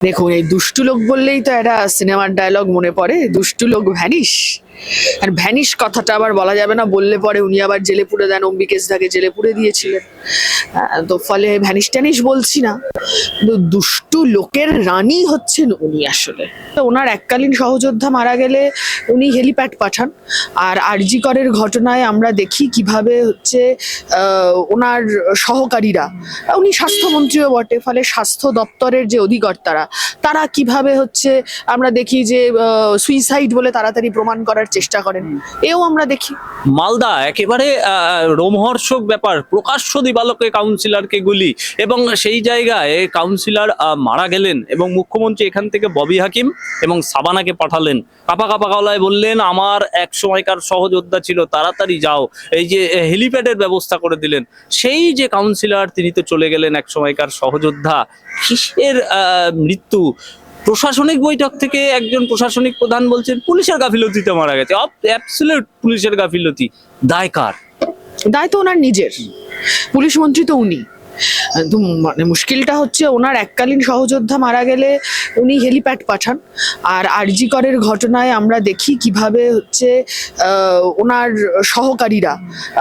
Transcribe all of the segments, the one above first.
দেখুন এই দুষ্টু লোক বললেই তো এটা সিনেমার ডায়লগ মনে পড়ে। দুষ্টু লোক ভ্যানিশ আর ভ্যানিশ কথাটা আবার বলা যাবে না, বললে পরে উনি আবার জেলে পুড়ে দেন অম্বিকেশ দাকে জেলে পুড়ে দিয়েছিলেন। তো ফলে ভ্যানিশ ট্যানিশ বলছি না, কিন্তু দুষ্টু লোকের রানী হচ্ছেন উনি আসলে। তো ওনার এককালীন সহযোদ্ধা মারা গেলে উনি হেলিপ্যাড পাঠান, আর আরজি করের ঘটনায় আমরা দেখি কীভাবে হচ্ছে ওনার সহকারীরা, উনি স্বাস্থ্যমন্ত্রীও বটে, ফলে স্বাস্থ্য দপ্তরের যে অধিকর্তারা, তারা কীভাবে হচ্ছে আমরা দেখি যে সুইসাইড বলে তাড়াতাড়ি প্রমাণ করার চেষ্টা করেন। এও আমরা দেখি। মালদা, একেবারে রোমহর্ষক ব্যাপার। প্রকাশ্য দিবালকে কাউন্সিলরকে গুলি এবং সেই জায়গায় কাউন্সিলর মারা গেলেন এবং মুখ্যমন্ত্রী এখান থেকে ববি হাকিম এবং সাবানাকে পাঠালেন। কাপা কাপা গলায় বললেন, আমার এক সময়কার সহযোদ্ধা ছিল, তাড়াতাড়ি যাও। এই যে হেলিপ্যাডের ব্যবস্থা করে দিলেন। সেই যে কাউন্সিলর, তিনি তো চলে গেলেন এক সময়কার সহযোদ্ধা। কিসের মৃত্যু? প্রশাসনিক বৈঠক থেকে একজন প্রশাসনিক প্রধান বলছেন, পুলিশের গাফিলতিতে মারা গেছে। অ্যাবসলিউট পুলিশের গাফিলতি। দায় কার? দায় তো ওনার নিজের। পুলিশ মন্ত্রী তো উনি। মানে মুশকিলটা হচ্ছে ওনার এককালীন সহযোদ্ধা মারা গেলে উনি হেলিপ্যাড পাঠান। আর আরজি করের ঘটনায় আমরা দেখি কীভাবে হচ্ছে ওনার সহকারীরা,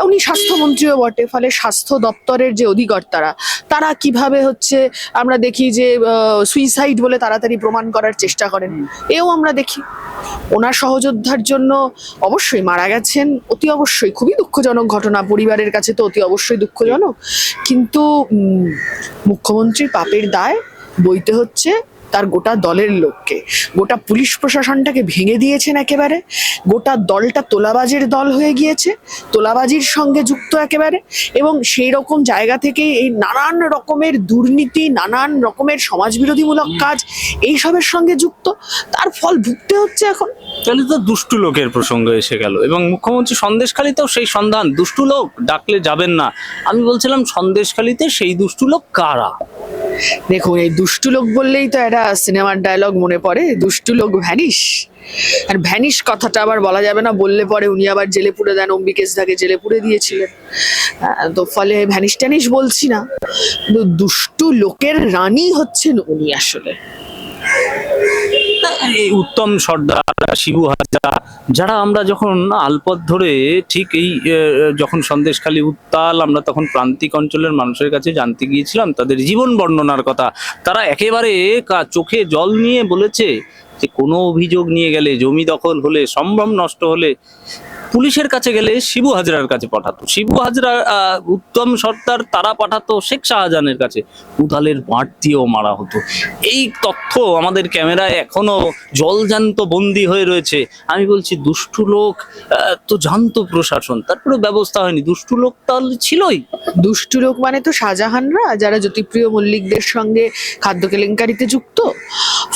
উনি স্বাস্থ্যমন্ত্রীও বটে, ফলে স্বাস্থ্য দপ্তরের যে অধিকর্তারা, তারা কীভাবে হচ্ছে আমরা দেখি যে সুইসাইড বলে তাড়াতাড়ি প্রমাণ করার চেষ্টা করেন। এও আমরা দেখি। ওনার সহযোদ্ধার জন্য অবশ্যই মারা গেছেন, অতি অবশ্যই। খুবই দুঃখজনক ঘটনা, পরিবারের কাছে তো অতি অবশ্যই দুঃখজনক। কিন্তু মুখ্যমন্ত্রীর পাপের দায় বইতে হচ্ছে তার গোটা দলের লোককে। গোটা পুলিশ প্রশাসনটাকে ভেঙে দিয়েছেন একেবারে। গোটা দলটা তোলাবাজির দল হয়ে গিয়েছে তোলাবাজির সঙ্গে যুক্ত একেবারে এবং সেই রকম জায়গা থেকে এই নানান রকমের দুর্নীতি নানান রকমের সমাজবিরোধীমূলক কাজ এইসবের সঙ্গে যুক্ত। তার ফল ভুগতে হচ্ছে এখন। তাহলে তো দুষ্টু লোকের প্রসঙ্গ এসে গেল এবং মুখ্যমন্ত্রী সন্দেশখালিতেও সেই সন্ধান। দুষ্টু লোক ডাকলে যাবেন না। আমি বলছিলাম সন্দেশখালিতে সেই দুষ্টু লোক কারা? দেখুন, এই দুষ্টু লোক বললেই তো এটা সিনেমার ডায়লগ মনে পড়ে। দুষ্টু লোক ভ্যানিশ। আর ভ্যানিশ কথাটা আবার বলা যাবে না, বললে পরে উনি আবার জেলে পুড়ে দেন অম্বিকেশ দাকে জেলে পুড়ে দিয়েছিলেন। তো ফলে ভ্যানিশ ট্যানিশ বলছি না, কিন্তু দুষ্টু লোকের রানী হচ্ছেন উনি আসলে। এই উত্তম সর্দার শিবু হাজরা, যারা আমরা যখন আলপথ ধরে ঠিক এই যখন সন্দেশখালী উত্তাল আমরা তখন প্রান্তিক অঞ্চলের মানুষের কাছে জানতে গিয়েছিলাম, তাদের জীবন বর্ণনার কথা। তারা একেবারে চোখে জল নিয়ে বলেছে যে কোনো অভিযোগ নিয়ে গেলে, জমি দখল হলে, সম্ভ্রম নষ্ট হলে পুলিশের কাছে গেলে শিবু হাজরার কাছে পাঠাতো। শিবু হাজরা উত্তম সর্দার, তারা পাঠাতো শেখ শাহজাহানের কাছে। উদালের বাঁট দিয়েও মারা হতো। এই তথ্য আমাদের ক্যামেরায় এখনও জলজান্ত বন্দি হয়ে রয়েছে। আমি বলছি, দুষ্টু লোক তো জানতো প্রশাসন। তারপরে ব্যবস্থা হয়নি। দুষ্টু লোক তাহলে ছিলই। দুষ্টু লোক মানে তো শাহজাহানরা, যারা জ্যোতিপ্রিয় মল্লিকদের সঙ্গে খাদ্য কেলেঙ্কারিতে যুক্ত।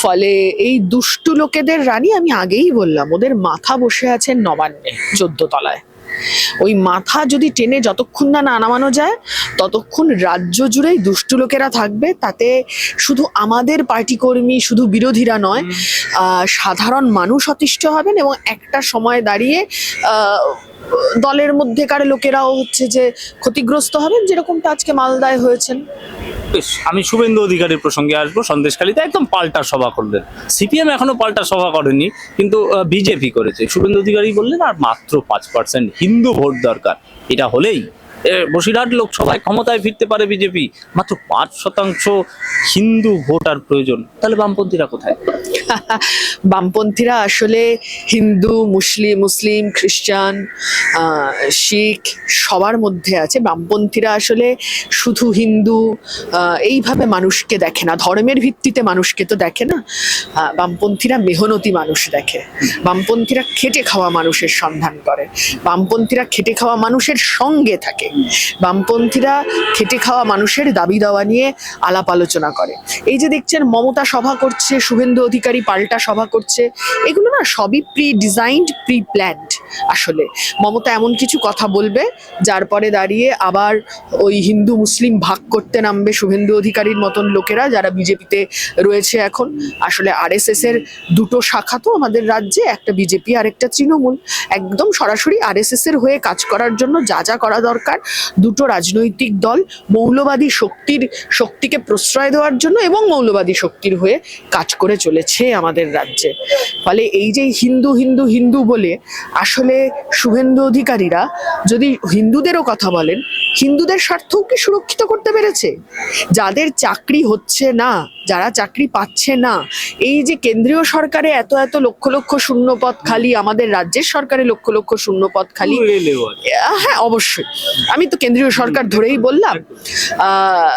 ফলে এই দুষ্টু লোকেদের রানী আমি আগেই বললাম, ওদের মাথা বসে আছেন নবান্নে। চোদ্দ তলায় ওই মাথা যদি টেনে যতক্ষণ না না নামানো যায় ততক্ষণ রাজ্য জুড়েই দুষ্টু লোকেরা থাকবে। তাতে শুধু আমাদের পার্টি কর্মী শুধু বিরোধীরা নয় সাধারণ মানুষ অতিষ্ঠ হবেন এবং একটা সময় দাঁড়িয়ে দলের মধ্যেকার লোকেরাও হচ্ছে যে ক্ষতিগ্রস্ত হবেন যেরকমটা আজকে মালদায় হয়েছেন। বেশ, আমি শুভেন্দু অধিকারীর প্রসঙ্গে আসব। সন্দেশখালীতে একদম পাল্টা সভা করলেন। সিপিএম এখনও পাল্টা সভা করেনি কিন্তু বিজেপি করেছে। শুভেন্দু অধিকারী বললেন আর মাত্র পাঁচ পার্সেন্ট হিন্দু ভোট দরকার। এটা হলেই। বসিরহাট লোকসভায় ক্ষমতায় ফিরতে পারে বিজেপি। মাত্র পাঁচ শতাংশ হিন্দু ভোটার প্রয়োজন। তাহলে বামপন্থীরা কোথায়? বামপন্থীরা আসলে হিন্দু, মুসলিম মুসলিম, খ্রিস্টান শিখ সবার মধ্যে আছে। বামপন্থীরা আসলে শুধু হিন্দু এইভাবে মানুষকে দেখে না। ধর্মের ভিত্তিতে মানুষকে তো দেখে না। বামপন্থীরা মেহনতি মানুষ দেখে। বামপন্থীরা খেটে খাওয়া মানুষের সন্ধান করে। বামপন্থীরা খেটে খাওয়া মানুষের সঙ্গে থাকে। বামপন্থীরা খেটে খাওয়া মানুষের দাবি দাওয়া নিয়ে আলাপ আলোচনা করে। এই যে দেখছেন, মমতা সভা করছে, শুভেন্দু অধিকারী পাল্টা সভা করছে, এগুলো না সবই প্রি ডিজাইনড প্রি প্ল্যান্ড আসলে। মমতা এমন কিছু কথা বলবে, যার পরে দাঁড়িয়ে আবার ওই হিন্দু মুসলিম ভাগ করতে নামবে শুভেন্দু অধিকারীর মতন লোকেরা যারা বিজেপিতে রয়েছে এখন। আসলে আরএসএস এর দুটো শাখা তো আমাদের রাজ্যে, একটা বিজেপি আর একটা তৃণমূল। একদম সরাসরি আরএসএস এর হয়ে কাজ করার জন্য যা যা করা দরকার, দুটো রাজনৈতিক দল মৌলবাদী শক্তির, শক্তিকে প্রশ্রয় দেওয়ার জন্য এবং মৌলবাদী শক্তির হয়ে কাজ করে চলেছে। আমাদের রাজ্যে। ফলে এই যে হিন্দু হিন্দু হিন্দু বলে আসলে শুভেন্দু অধিকারীরা যদি হিন্দুদেরও কথা বলেন হিন্দুদের স্বার্থও কি সুরক্ষিত করতে পেরেছে? যাদের চাকরি হচ্ছে না যারা চাকরি পাচ্ছে না এই যে কেন্দ্রীয় সরকারে এত এত লক্ষ লক্ষ শূন্য পদ খালি আমাদের রাজ্যের সরকারে লক্ষ লক্ষ শূন্য পদ খালি হ্যাঁ অবশ্যই। আমি তো কেন্দ্রীয় সরকার ধরেই বললাম আহ,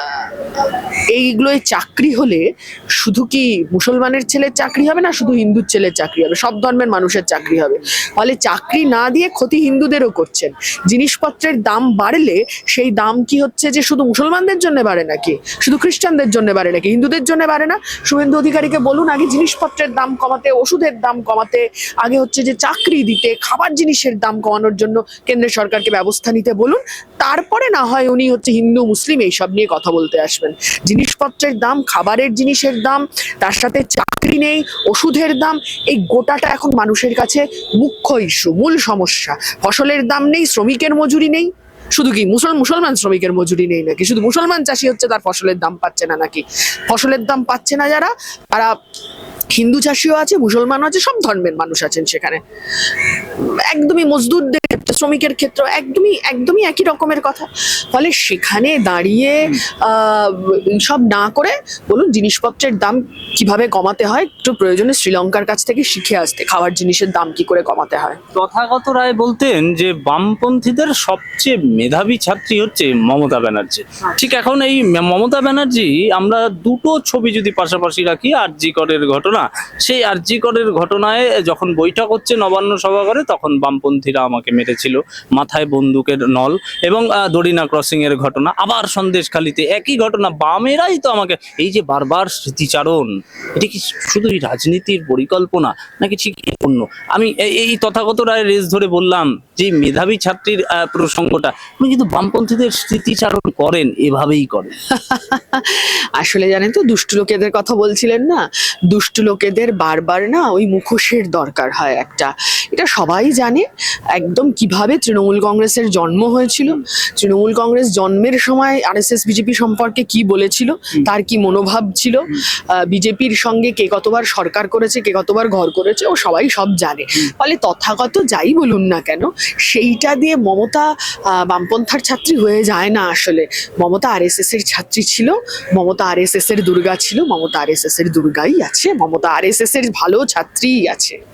এইগুলোই চাকরি হলে শুধু কি মুসলমানের ছেলের চাকরি হবে না শুধু হিন্দুর ছেলের চাকরি হবে? সব ধর্মের মানুষের চাকরি হবে। ফলে চাকরি না দিয়ে ক্ষতি হিন্দুদেরও করছেন। জিনিসপত্রের দাম বাড়লে সেই দাম কি হচ্ছে যে শুধু মুসলমানদের জন্য বাড়ে নাকি? শুধু খ্রিস্টানদের জন্য বাড়ে নাকি? হিন্দুদের জন্য বাড়ে না? শুভেন্দু অধিকারীকে বলুন, আগে জিনিসপত্রের দাম কমাতে, ওষুধের দাম কমাতে, আগে হচ্ছে যে চাকরি দিতে, খাবার জিনিসের দাম কমানোর জন্য কেন্দ্রের সরকারকে ব্যবস্থা নিতে বলুন। তারপরে না হয় উনি হচ্ছে হিন্দু, মুসলিম এইসব নিয়ে কথা বলতে আসবেন। জিনিসপত্রের দাম, খাবারের জিনিসের দাম, তার সাথে চাকরি নেই, ওষুধের দাম, এই গোটাটা এখন মানুষের কাছে মুখ্য ইস্যু মূল সমস্যা। ফসলের দাম নেই, শ্রমিকের মজুরি নেই। শুধু কি মুসল মুসলমান শ্রমিকের মজুরি নেই নাকি? শুধু মুসলমান চাষি হচ্ছে, তার ফসলের দাম পাচ্ছে না নাকি? ফসলের দাম পাচ্ছে না যারা, তারা হিন্দু চাষিও আছে, মুসলমানও আছে, সব ধর্মের মানুষ আছেন সেখানে। একদমই মজদুরদের শ্রমিকের ক্ষেত্রে একদমই একদমই একই রকমের কথা। ফলে সেখানে দাঁড়িয়ে সব না করে বলুন জিনিসপত্রের দাম কীভাবে কমাতে হয়, একটু প্রয়োজনে শ্রীলঙ্কার কাছ থেকে শিখে আসতে, খাবার জিনিসের দাম কি করে কমাতে হয়। তথাগত রায় বলতেন যে, বামপন্থীদের সবচেয়ে মেধাবী ছাত্রী হচ্ছে মমতা ব্যানার্জি। ঠিক এখন এই মমতা ব্যানার্জি, আমরা দুটো ছবি যদি পাশাপাশি রাখি আরজি করের ঘটনা, সেই আরজি করের ঘটনায় যখন বৈঠক হচ্ছে নবান্ন সভা করে তখন বামপন্থীরা আমাকে মেরেছিল মাথায় বন্দুকের নল এবং দড়িনা ক্রসিং এর ঘটনা। আবার সন্দেশখালিতে একই ঘটনা, বামেরাই তো আমাকে, এই যে বারবার স্মৃতিচারণ, এটা কি শুধুই রাজনীতির পরিকল্পনা নাকি ঠিক অন্য? আমি এই- তথাগত রায়ের রেস ধরে বললাম যে মেধাবী ছাত্রীর প্রসঙ্গটা উনি কিন্তু বামপন্থীদের স্মৃতিচারণ করেন, এভাবেই করেন। আসলে জানেন তো, দুষ্টু লোকেদের কথা বলছিলেন না? দুষ্টু লোকেদের বারবার না ওই মুখোশের দরকার হয় একটা। এটা সবাই জানে, একদম কীভাবে তৃণমূল কংগ্রেসের জন্ম হয়েছিল তৃণমূল কংগ্রেস জন্মের সময় আরএসএস বিজেপি সম্পর্কে কি বলেছিল তার কি মনোভাব ছিল বিজেপির সঙ্গে কে কতবার সরকার করেছে কে কতবার ঘর করেছে ও সবাই সব জানে। ফলে তথাগত যাই বলুন না কেন সেইটা দিয়ে মমতা বামপন্থার ছাত্রী হয়ে যায় না আসলে। মমতা আরএসএস এর ছাত্রী ছিল মমতা আরএসএস এর দুর্গা ছিল মমতা আরএসএস এর দুর্গাই আছে মমতা আরএসএস এর ভালো ছাত্রীই আছে।